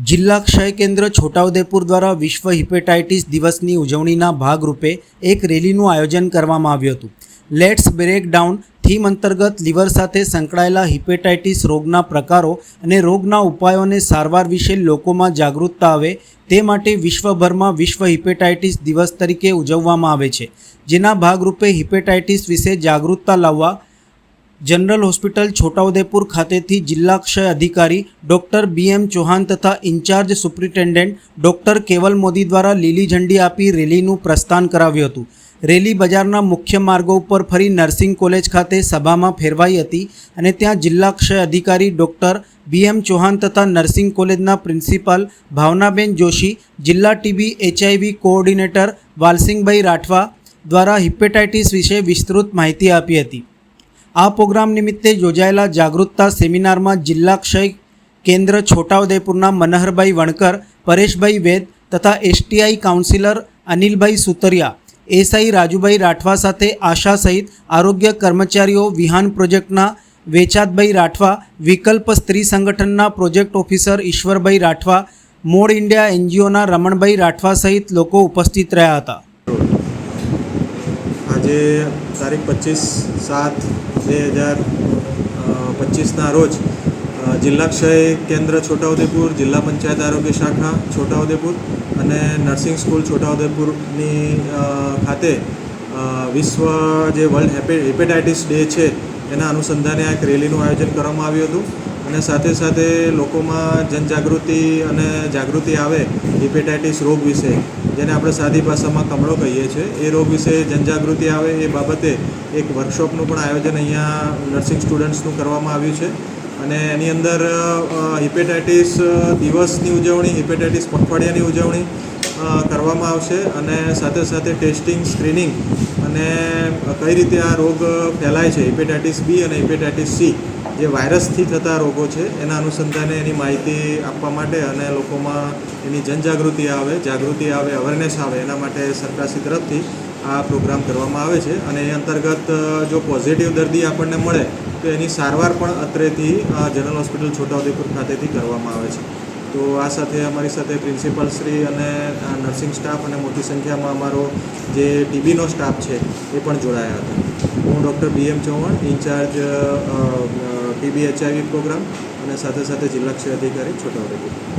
જિલ્લા ક્ષય કેન્દ્ર છોટાઉદેપુર દ્વારા વિશ્વ હિપેટાઇટિસ દિવસની ઉજવણીના ભાગરૂપે એક રેલીનું આયોજન કરવામાં આવ્યું હતું. લેટ્સ બ્રેક ડાઉન થીમ અંતર્ગત લીવર સાથે સંકળાયેલા હિપેટાઇટિસ રોગના પ્રકારો અને રોગના ઉપાયોને સારવાર વિશે લોકોમાં જાગૃતતા આવે તે માટે વિશ્વભરમાં વિશ્વ હિપેટાઇટિસ દિવસ તરીકે ઉજવવામાં આવે છે. જેના ભાગરૂપે હિપેટાઇટિસ વિશે જાગૃતતા લાવવા જનરલ હોસ્પિટલ છોટાઉદેપુર ખાતેથી જિલ્લા ક્ષય અધિકારી ડૉક્ટર બી એમ ચૌહાણ તથા ઇન્ચાર્જ સુપ્રિન્ટેન્ડન્ટ ડૉક્ટર કેવલ મોદી દ્વારા લીલી ઝંડી આપી રેલીનું પ્રસ્થાન કરાવ્યું હતું. રેલી બજારના મુખ્ય માર્ગો ઉપર ફરી નર્સિંગ કોલેજ ખાતે સભામાં ફેરવાઈ હતી અને ત્યાં જિલ્લા ક્ષય અધિકારી ડૉક્ટર બી એમ ચૌહાણ તથા નર્સિંગ કોલેજના પ્રિન્સિપાલ ભાવનાબેન જોશી, જિલ્લા TB HIV coordinator Valsinghbhai Rathwa દ્વારા હિપેટાઇટિસ વિશે વિસ્તૃત માહિતી આપી હતી. આ પ્રોગ્રામ નિમિત્તે યોજાયેલા જાગૃતતા સેમિનારમાં જિલ્લા ક્ષય કેન્દ્ર છોટાઉદેપુરના મનહરભાઈ વણકર, પરેશભાઈ વેદ તથા STI counsellor Anilbhai Sutariya, SI Rajubhai Rathwa સાથે આશા સહિત આરોગ્ય કર્મચારીઓ વિહાન પ્રોજેક્ટના વેચાતભાઈ રાઠવા, વિકલ્પ સ્ત્રી સંગઠનના project officer Ishwarbhai Rathwa, Mod India એનજીઓના Ramanbhai Rathwa સહિત લોકો ઉપસ્થિત રહ્યા હતા. આજે તારીખ પચીસ સાત બે હજાર પચીસના રોજ જિલ્લા ક્ષય કેન્દ્ર છોટાઉદેપુર, જિલ્લા પંચાયત આરોગ્ય શાખા છોટાઉદેપુર અને નર્સિંગ સ્કૂલ છોટાઉદેપુરની ખાતે વિશ્વ જે વર્લ્ડ હેપે, હેપેટાઇટિસ ડે છે, એના અનુસંધાને આ એક રેલીનું આયોજન કરવામાં આવ્યું હતું. અને સાથે સાથે લોકોમાં જનજાગૃતિ અને જાગૃતિ આવે હિપેટાઇટિસ રોગ વિશે, જેને આપણે સાદી ભાષામાં કમળો કહીએ છીએ, એ રોગ વિશે જનજાગૃતિ આવે એ બાબતે એક વર્કશોપનું પણ આયોજન અહીંયા નર્સિંગ સ્ટુડન્ટ્સનું કરવામાં આવ્યું છે. અને એની અંદર હિપેટાઇટિસ દિવસની ઉજવણી, હિપેટાઇટિસ પખવાડિયાની ઉજવણી કરવામાં આવશે અને સાથે સાથે ટેસ્ટિંગ, સ્ક્રીનિંગ અને કઈ રીતે આ રોગ ફેલાય છે, હિપેટાઇટિસ બી અને હિપેટાઇટિસ સી, જે વાયરસથી થતા રોગો છે, એના અનુસંધાને એની માહિતી આપવા માટે અને લોકોમાં એની જનજાગૃતિ આવે, જાગૃતિ આવે અવેરનેસ આવે, એના માટે સરકારશ્રી તરફથી આ પ્રોગ્રામ કરવામાં આવે છે. અને એ અંતર્ગત જો પોઝિટિવ દર્દી આપણને મળે, તો એની સારવાર પણ અત્રેથી જનરલ હોસ્પિટલ છોટાઉદેપુર ખાતેથી કરવામાં આવે છે. તો આ સાથે અમારી સાથે પ્રિન્સિપલ શ્રી અને નર્સિંગ સ્ટાફ અને મોટી સંખ્યામાં અમારો જે ટીબીનો સ્ટાફ છે, એ પણ જોડાયા હતા. હું doctor B M Chauhan incharge TB HIV programme અને સાથે સાથે જિલ્લા ક્ષય અધિકારી છોટાઉદેપુર.